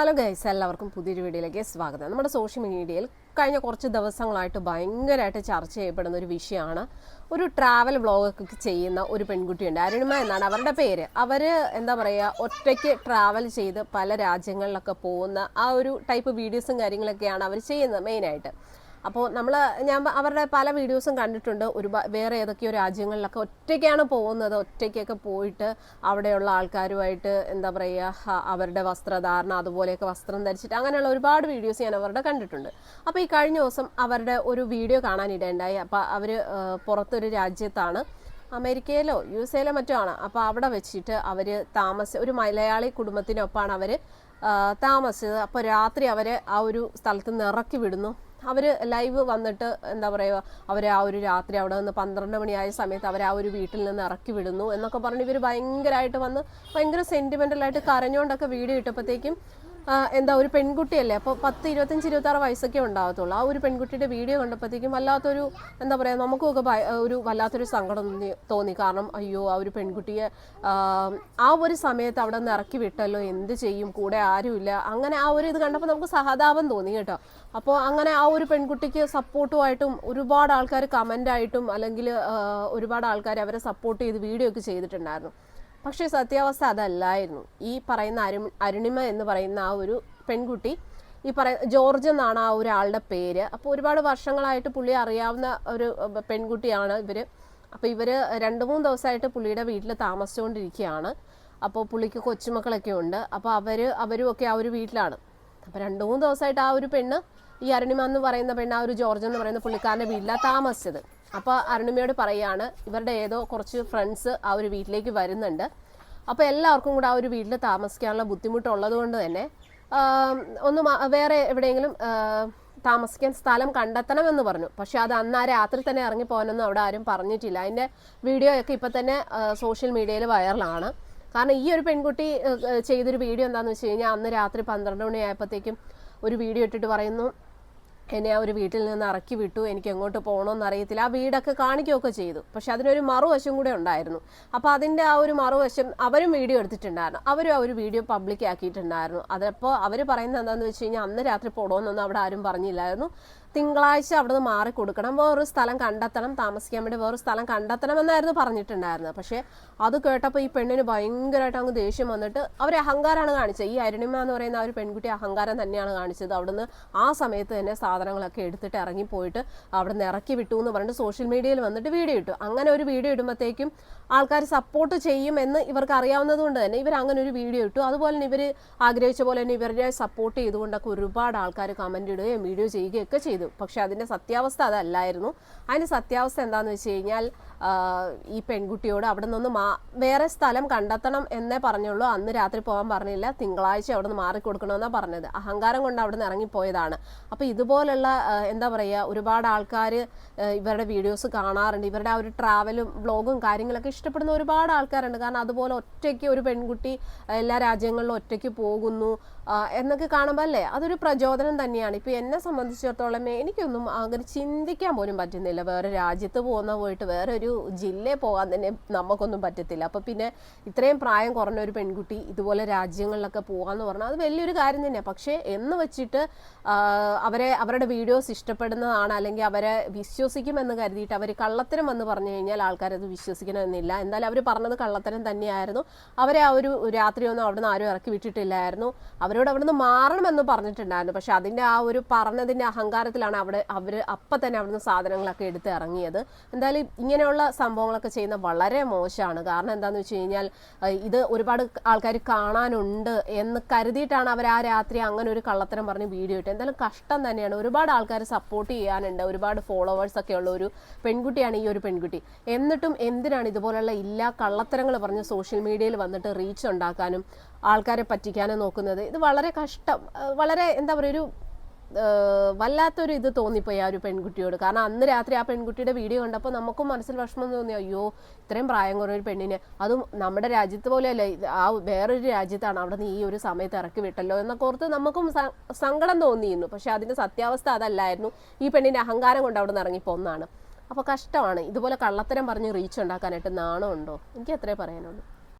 Hello guys എല്ലാവർക്കും പുതിയൊരു വീഡിയോയിലേക്ക് സ്വാഗതം. നമ്മുടെ സോഷ്യൽ മീഡിയയിൽ കഴിഞ്ഞ കുറച്ച് ദിവസങ്ങളായിട്ട് ഭയങ്കരമായിട്ട് ചർച്ച ചെയ്യപ്പെടുന്ന ഒരു വിഷയമാണ് ഒരു ട്രാവൽ വ്ളോഗൊക്കെ ചെയ്യുന്ന ഒരു പെൺകുട്ടിയുണ്ട്. അരുണിമ എന്നാണ് അവരുടെ പേര്. അവർ എന്താ പറയുക ഒറ്റയ്ക്ക് ട്രാവൽ ചെയ്ത് പല രാജ്യങ്ങളിലൊക്കെ പോകുന്ന ആ ഒരു ടൈപ്പ് വീഡിയോസും കാര്യങ്ങളൊക്കെയാണ് അവർ ചെയ്യുന്നത് മെയിനായിട്ട് അപ്പോൾ നമ്മൾ ഞാൻ അവരുടെ പല വീഡിയോസും കണ്ടിട്ടുണ്ട്. ഒരുപാട് വേറെ ഏതൊക്കെയോ രാജ്യങ്ങളിലൊക്കെ ഒറ്റയ്ക്കാണ് പോകുന്നത്. ഒറ്റയ്ക്കൊക്കെ പോയിട്ട് അവിടെയുള്ള ആൾക്കാരുമായിട്ട് എന്താ പറയുക അവരുടെ വസ്ത്രധാരണ അതുപോലെയൊക്കെ വസ്ത്രം ധരിച്ചിട്ട് അങ്ങനെയുള്ള ഒരുപാട് വീഡിയോസ് ഞാൻ അവരുടെ കണ്ടിട്ടുണ്ട്. അപ്പോൾ ഈ കഴിഞ്ഞ ദിവസം അവരുടെ ഒരു വീഡിയോ കാണാനിടയുണ്ടായി അപ്പോൾ അവർ പുറത്തൊരു രാജ്യത്താണ്. അമേരിക്കയിലോ യു എസ് എയിലോ മറ്റോ ആണ്. അപ്പോൾ അവിടെ വെച്ചിട്ട് അവർ താമസ ഒരു മലയാളി കുടുംബത്തിനൊപ്പമാണ് അവർ താമസിച്ചത്. അപ്പോൾ രാത്രി അവരെ ആ ഒരു സ്ഥലത്ത് നിന്ന് ഇറക്കി വിടുന്നു. അവർ ലൈവ് വന്നിട്ട് എന്താ പറയുക അവർ ആ ഒരു രാത്രി അവിടെ നിന്ന് പന്ത്രണ്ട് മണിയായ സമയത്ത് അവർ ആ ഒരു വീട്ടിൽ നിന്ന് ഇറക്കി വിടുന്നു എന്നൊക്കെ പറഞ്ഞ് ഇവർ ഭയങ്കരമായിട്ട് വന്ന് ഭയങ്കര സെന്റിമെന്റലായിട്ട് കരഞ്ഞുകൊണ്ടൊക്കെ വീഡിയോ ഇട്ടപ്പോഴത്തേക്കും എന്താ ഒരു പെൺകുട്ടിയല്ലേ? അപ്പോൾ പത്ത് ഇരുപത്തഞ്ച് ഇരുപത്താറ് വയസ്സൊക്കെ ഉണ്ടാകത്തുള്ളൂ. ആ ഒരു പെൺകുട്ടിയുടെ വീഡിയോ കണ്ടപ്പോഴത്തേക്കും വല്ലാത്തൊരു എന്താ പറയുക നമുക്കൊക്കെ ഒരു വല്ലാത്തൊരു സങ്കടം തോന്നി- കാരണം അയ്യോ ആ ഒരു പെൺകുട്ടിയെ ആ ഒരു സമയത്ത് അവിടെ നിന്ന് ഇറക്കി വിട്ടല്ലോ എന്ത് ചെയ്യും? കൂടെ ആരുമില്ല. അങ്ങനെ ആ ഒരു ഇത് കണ്ടപ്പോൾ നമുക്ക് സഹതാപം തോന്നി കേട്ടോ. അപ്പോൾ അങ്ങനെ ആ ഒരു പെൺകുട്ടിക്ക് സപ്പോർട്ടുമായിട്ടും ഒരുപാട് ആൾക്കാർ കമന്റായിട്ടും അല്ലെങ്കിൽ ഒരുപാട് ആൾക്കാർ അവരെ സപ്പോർട്ട് ചെയ്ത് വീഡിയോ ഒക്കെ ചെയ്തിട്ടുണ്ടായിരുന്നു. പക്ഷേ സത്യാവസ്ഥ അതല്ലായിരുന്നു. ഈ പറയുന്ന അരു അരുണിമ എന്ന് പറയുന്ന ആ ഒരു പെൺകുട്ടി ഈ പറയ ജോർജ് എന്നാണ് ആ ഒരാളുടെ പേര്. അപ്പോൾ ഒരുപാട് വർഷങ്ങളായിട്ട് പുള്ളി അറിയാവുന്ന ഒരു പെൺകുട്ടിയാണ് ഇവർ അപ്പോൾ ഇവർ രണ്ട് മൂന്ന് ദിവസമായിട്ട് പുള്ളിയുടെ വീട്ടിൽ താമസിച്ചുകൊണ്ടിരിക്കുകയാണ്. അപ്പോൾ പുള്ളിക്ക് കൊച്ചുമക്കളൊക്കെ ഉണ്ട്. അപ്പോൾ അവർ അവരും ഒക്കെ ആ ഒരു വീട്ടിലാണ്. അപ്പോൾ രണ്ട് മൂന്ന് ദിവസമായിട്ട് ആ ഒരു പെണ്ണ് ഈ അരുണിമ എന്ന് പറയുന്ന പെണ്ണ് ആ ഒരു ജോർജ് എന്ന് പറയുന്ന പുള്ളിക്കാരന്റെ വീട്ടിലാണ് താമസിച്ചത്. അപ്പോൾ അരുണിമയോട് പറയാണ് ഇവരുടെ ഏതോ കുറച്ച് ഫ്രണ്ട്സ് ആ ഒരു വീട്ടിലേക്ക് വരുന്നുണ്ട്. അപ്പോൾ എല്ലാവർക്കും കൂടെ ആ ഒരു വീട്ടിൽ താമസിക്കാനുള്ള ബുദ്ധിമുട്ടുള്ളത് കൊണ്ട് തന്നെ ഒന്ന് വേറെ എവിടെയെങ്കിലും താമസിക്കാൻ സ്ഥലം കണ്ടെത്തണമെന്ന് പറഞ്ഞു. പക്ഷെ അത് അന്ന് രാത്രി തന്നെ ഇറങ്ങി പോകാനൊന്നും അവിടെ ആരും പറഞ്ഞിട്ടില്ല. അതിന്റെ വീഡിയോയൊക്കെ ഇപ്പം തന്നെ സോഷ്യൽ മീഡിയയിൽ വൈറലാണ് കാരണം ഈ ഒരു പെൺകുട്ടി ചെയ്തൊരു വീഡിയോ എന്താണെന്ന് വെച്ച് കഴിഞ്ഞാൽ അന്ന് രാത്രി പന്ത്രണ്ട് മണിയായപ്പോഴത്തേക്കും ഒരു വീഡിയോ ഇട്ടിട്ട് പറയുന്നു എന്നെ ആ ഒരു വീട്ടിൽ നിന്ന് ഇറക്കി വിട്ടു. എനിക്ക് എങ്ങോട്ട് പോകണമെന്ന് അറിയത്തില്ല. ആ വീടൊക്കെ കാണിക്കുകയൊക്കെ ചെയ്തു. പക്ഷെ അതിനൊരു മറുവശം കൂടെ ഉണ്ടായിരുന്നു. അപ്പോൾ അതിന്റെ ആ ഒരു മറുവശം അവരും വീഡിയോ എടുത്തിട്ടുണ്ടായിരുന്നു. അവരും ആ ഒരു വീഡിയോ പബ്ലിക് ആക്കിയിട്ടുണ്ടായിരുന്നു അതപ്പോൾ അവർ പറയുന്നത് എന്താണെന്ന് വെച്ച് കഴിഞ്ഞാൽ അന്ന് രാത്രി പോകണമെന്നൊന്നും അവിടെ ആരും പറഞ്ഞില്ലായിരുന്നു. തിങ്കളാഴ്ച അവിടെ നിന്ന് മാറി കൊടുക്കണം. വേറൊരു സ്ഥലം കണ്ടെത്തണം താമസിക്കാൻ വേണ്ടി വേറൊരു സ്ഥലം കണ്ടെത്തണമെന്നായിരുന്നു പറഞ്ഞിട്ടുണ്ടായിരുന്നത്. പക്ഷേ അത് കേട്ടപ്പോൾ ഈ പെണ്ണിന് ഭയങ്കരമായിട്ട് അങ്ങ് ദേഷ്യം വന്നിട്ട് അവർ അഹങ്കാരമാണ് കാണിച്ചത്. ഈ അരുണിമ എന്ന് പറയുന്ന ആ ഒരു പെൺകുട്ടി അഹങ്കാരം തന്നെയാണ് കാണിച്ചത്. അവിടുന്ന് ആ സമയത്ത് തന്നെ സാധനങ്ങളൊക്കെ എടുത്തിട്ട് ഇറങ്ങിപ്പോയിട്ട് അവിടെ നിന്ന് ഇറക്കി വിട്ടു എന്ന് പറഞ്ഞിട്ട് സോഷ്യൽ മീഡിയയിൽ വന്നിട്ട് വീഡിയോ ഇട്ടു. അങ്ങനെ ഒരു വീഡിയോ ഇടുമ്പോഴത്തേക്കും ആൾക്കാർ സപ്പോർട്ട് ചെയ്യുമെന്ന് ഇവർക്ക് അറിയാവുന്നത് കൊണ്ട് തന്നെ ഇവർ അങ്ങനെ ഒരു വീഡിയോ ഇട്ടു. അതുപോലെ തന്നെ ഇവർ ആഗ്രഹിച്ച പോലെ തന്നെ ഇവരുടെ സപ്പോർട്ട് ചെയ്തുകൊണ്ടൊക്കെ ഒരുപാട് ആൾക്കാർ കമന്റ് ഇടുകയും വീഡിയോ ചെയ്യുകയൊക്കെ ചെയ്തു. പക്ഷേ അതിന്റെ സത്യാവസ്ഥ അതല്ലായിരുന്നു. അതിന്റെ സത്യാവസ്ഥ എന്താണെന്ന് വെച്ച് കഴിഞ്ഞാൽ ഈ പെൺകുട്ടിയോട് അവിടെ നിന്ന് മാ വേറെ സ്ഥലം കണ്ടെത്തണം എന്നേ പറഞ്ഞുള്ളൂ. അന്ന് രാത്രി പോകാൻ പറഞ്ഞില്ല. തിങ്കളാഴ്ച അവിടെ നിന്ന് മാറിക്കൊടുക്കണമെന്നാണ് പറഞ്ഞത്. അഹങ്കാരം കൊണ്ട് അവിടെ നിന്ന് ഇറങ്ങിപ്പോയതാണ്. അപ്പോൾ ഇതുപോലുള്ള എന്താ പറയുക ഒരുപാട് ആൾക്കാർ ഇവരുടെ വീഡിയോസ് കാണാറുണ്ട്. ഇവരുടെ ആ ഒരു ട്രാവലും വ്ളോഗും കാര്യങ്ങളൊക്കെ ഇഷ്ടപ്പെടുന്ന ഒരുപാട് ആൾക്കാരുണ്ട്. കാരണം അതുപോലെ ഒറ്റയ്ക്ക് ഒരു പെൺകുട്ടി എല്ലാ രാജ്യങ്ങളിലും ഒറ്റയ്ക്ക് പോകുന്നു എന്നൊക്കെ കാണുമ്പോൾ അല്ലേ? അതൊരു പ്രചോദനം തന്നെയാണ്. ഇപ്പോൾ എന്നെ സംബന്ധിച്ചിടത്തോളം എനിക്കൊന്നും അങ്ങനെ ചിന്തിക്കാൻ പോലും പറ്റുന്നില്ല. വേറെ രാജ്യത്ത് പോകുന്ന പോയിട്ട് വേറെ ഒരു ജില്ലയിൽ പോകാൻ തന്നെ നമുക്കൊന്നും പറ്റത്തില്ല. അപ്പോൾ പിന്നെ ഇത്രയും പ്രായം കുറഞ്ഞ ഒരു പെൺകുട്ടി ഇതുപോലെ രാജ്യങ്ങളിലൊക്കെ പോകാമെന്ന് പറഞ്ഞാൽ അത് വലിയൊരു കാര്യം തന്നെയാണ് പക്ഷേ എന്ന് വെച്ചിട്ട് അവരെ അവരുടെ വീഡിയോസ് ഇഷ്ടപ്പെടുന്നതാണ് അല്ലെങ്കിൽ അവരെ വിശ്വസിക്കുമെന്ന് കരുതിയിട്ട് അവർ കള്ളത്തരം എന്ന് പറഞ്ഞു കഴിഞ്ഞാൽ ആൾക്കാരത് വിശ്വസിക്കണമെന്നില്ല. എന്തായാലും അവർ പറഞ്ഞത് കള്ളത്തരം തന്നെയായിരുന്നു. അവരെ ആ ഒരു രാത്രിയൊന്നും അവിടെ നിന്ന് ആരും ഇറക്കി വിട്ടിട്ടില്ലായിരുന്നു. അവരോട് അവിടെ നിന്ന് മാറണമെന്ന് പറഞ്ഞിട്ടുണ്ടായിരുന്നു. പക്ഷെ അതിന്റെ ആ ഒരു പറഞ്ഞതിന്റെ അഹങ്കാരത്തിലാണ് അവിടെ അവർ അപ്പം തന്നെ അവിടുന്ന് സാധനങ്ങളൊക്കെ എടുത്ത് ഇറങ്ങിയത്. എന്തായാലും ഇങ്ങനെയുള്ള സംഭവങ്ങളൊക്കെ ചെയ്യുന്ന വളരെ മോശമാണ്. കാരണം എന്താണെന്ന് വെച്ച് കഴിഞ്ഞാൽ ഇത് ഒരുപാട് ആൾക്കാർ കാണാനുണ്ട് എന്ന് കരുതിയിട്ടാണ് അവർ ആ രാത്രി അങ്ങനെ ഒരു കള്ളത്തരം പറഞ്ഞ് വീഡിയോ ഇട്ട് എന്തായാലും കഷ്ടം തന്നെയാണ്. ഒരുപാട് ആൾക്കാർ സപ്പോർട്ട് ചെയ്യാനുണ്ട്. ഒരുപാട് ഫോളോവേഴ്സ് ഒക്കെ ഉള്ള ഒരു പെൺകുട്ടിയാണ് ഈ ഒരു പെൺകുട്ടി. എന്നിട്ടും എന്തിനാണ് ഇതുപോലുള്ള ഇല്ലാ കള്ളത്തരങ്ങൾ പറഞ്ഞ് സോഷ്യൽ മീഡിയയിൽ വന്നിട്ട് റീച്ച് ഉണ്ടാക്കാനും ആൾക്കാരെ പറ്റിക്കാനും നോക്കുന്നത്? ഇത് വളരെ കഷ്ടം. വളരെ എന്താ പറയുക ഒരു വല്ലാത്തൊരു ഇത് തോന്നിപ്പോയി ആ ഒരു പെൺകുട്ടിയോട്. കാരണം അന്ന് രാത്രി ആ പെൺകുട്ടിയുടെ വീഡിയോ കണ്ടപ്പോൾ നമുക്കും മനസ്സിൽ വിഷമം തോന്നി. അയ്യോ ഇത്രയും പ്രായം കുറഞ്ഞ ഒരു പെണ്ണിനെ. അതും നമ്മുടെ രാജ്യത്ത് പോലെയല്ല. ആ വേറൊരു രാജ്യത്താണ്. അവിടെ നിന്ന് ഈ ഒരു സമയത്ത് ഇറക്കി വിട്ടല്ലോ എന്നൊക്കെ ഓർത്ത് നമുക്കും സങ്കടം തോന്നിയിരുന്നു. പക്ഷെ അതിന്റെ സത്യാവസ്ഥ അതല്ലായിരുന്നു. ഈ പെണ്ണിന്റെ അഹങ്കാരം കൊണ്ട് അവിടെ നിന്ന് ഇറങ്ങിപ്പോന്നാണ് അപ്പോൾ കഷ്ടമാണ്. ഇതുപോലെ കള്ളത്തരം പറഞ്ഞ് റീച്ച് ഉണ്ടാക്കാനായിട്ട് നാണമുണ്ടോ? എനിക്ക് അത്രേ പറയാനുള്ളൂ.